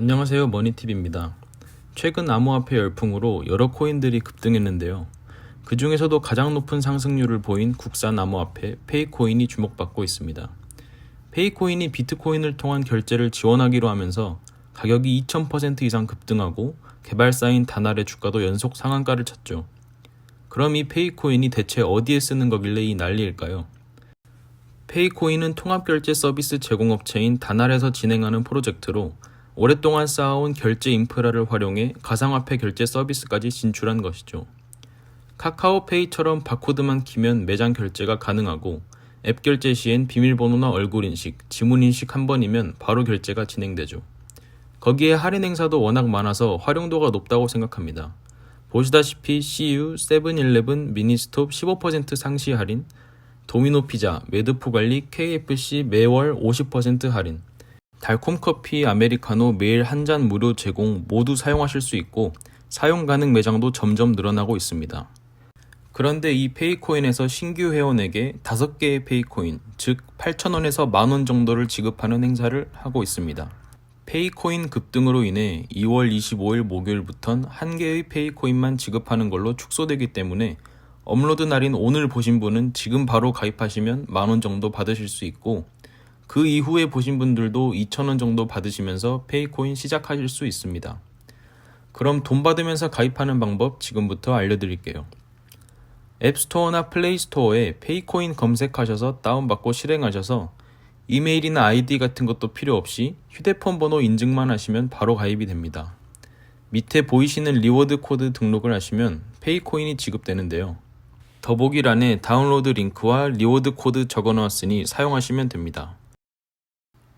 안녕하세요 머니팁입니다. 최근 암호화폐 열풍으로 여러 코인들이 급등했는데요. 그 중에서도 가장 높은 상승률을 보인 국산 암호화폐 페이코인이 주목받고 있습니다. 페이코인이 비트코인을 통한 결제를 지원하기로 하면서 가격이 2000% 이상 급등하고 개발사인 다날의 주가도 연속 상한가를 쳤죠. 그럼 이 페이코인이 대체 어디에 쓰는 거길래 이 난리일까요? 페이코인은 통합결제 서비스 제공업체인 다날에서 진행하는 프로젝트로 오랫동안 쌓아온 결제 인프라를 활용해 가상화폐 결제 서비스까지 진출한 것이죠. 카카오페이처럼 바코드만 키면 매장 결제가 가능하고 앱 결제 시엔 비밀번호나 얼굴 인식, 지문 인식 한 번이면 바로 결제가 진행되죠. 거기에 할인 행사도 워낙 많아서 활용도가 높다고 생각합니다. 보시다시피 CU, 세븐일레븐, 미니스톱 15% 상시 할인, 도미노 피자, 매드포 관리, KFC 매월 50% 할인, 달콤 커피, 아메리카노 매일 한 잔 무료 제공 모두 사용하실 수 있고 사용 가능 매장도 점점 늘어나고 있습니다. 그런데 이 페이코인에서 신규 회원에게 5개의 페이코인, 즉 8,000원에서 만원 정도를 지급하는 행사를 하고 있습니다. 페이코인 급등으로 인해 2월 25일 목요일부턴 한 개의 페이코인만 지급하는 걸로 축소되기 때문에 업로드 날인 오늘 보신 분은 지금 바로 가입하시면 만원 정도 받으실 수 있고 그 이후에 보신 분들도 2,000원 정도 받으시면서 페이코인 시작하실 수 있습니다. 그럼 돈 받으면서 가입하는 방법 지금부터 알려드릴게요. 앱스토어나 플레이스토어에 페이코인 검색하셔서 다운받고 실행하셔서 이메일이나 아이디 같은 것도 필요 없이 휴대폰 번호 인증만 하시면 바로 가입이 됩니다. 밑에 보이시는 리워드 코드 등록을 하시면 페이코인이 지급되는데요. 더보기란에 다운로드 링크와 리워드 코드 적어 놓았으니 사용하시면 됩니다.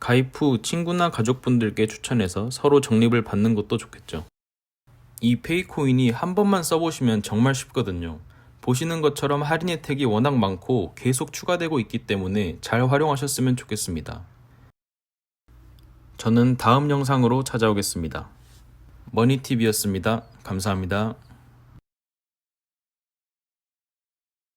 가입 후 친구나 가족분들께 추천해서 서로 적립을 받는 것도 좋겠죠. 이 페이코인이 한 번만 써보시면 정말 쉽거든요. 보시는 것처럼 할인 혜택이 워낙 많고 계속 추가되고 있기 때문에 잘 활용하셨으면 좋겠습니다. 저는 다음 영상으로 찾아오겠습니다. 머니팁이었습니다. 감사합니다.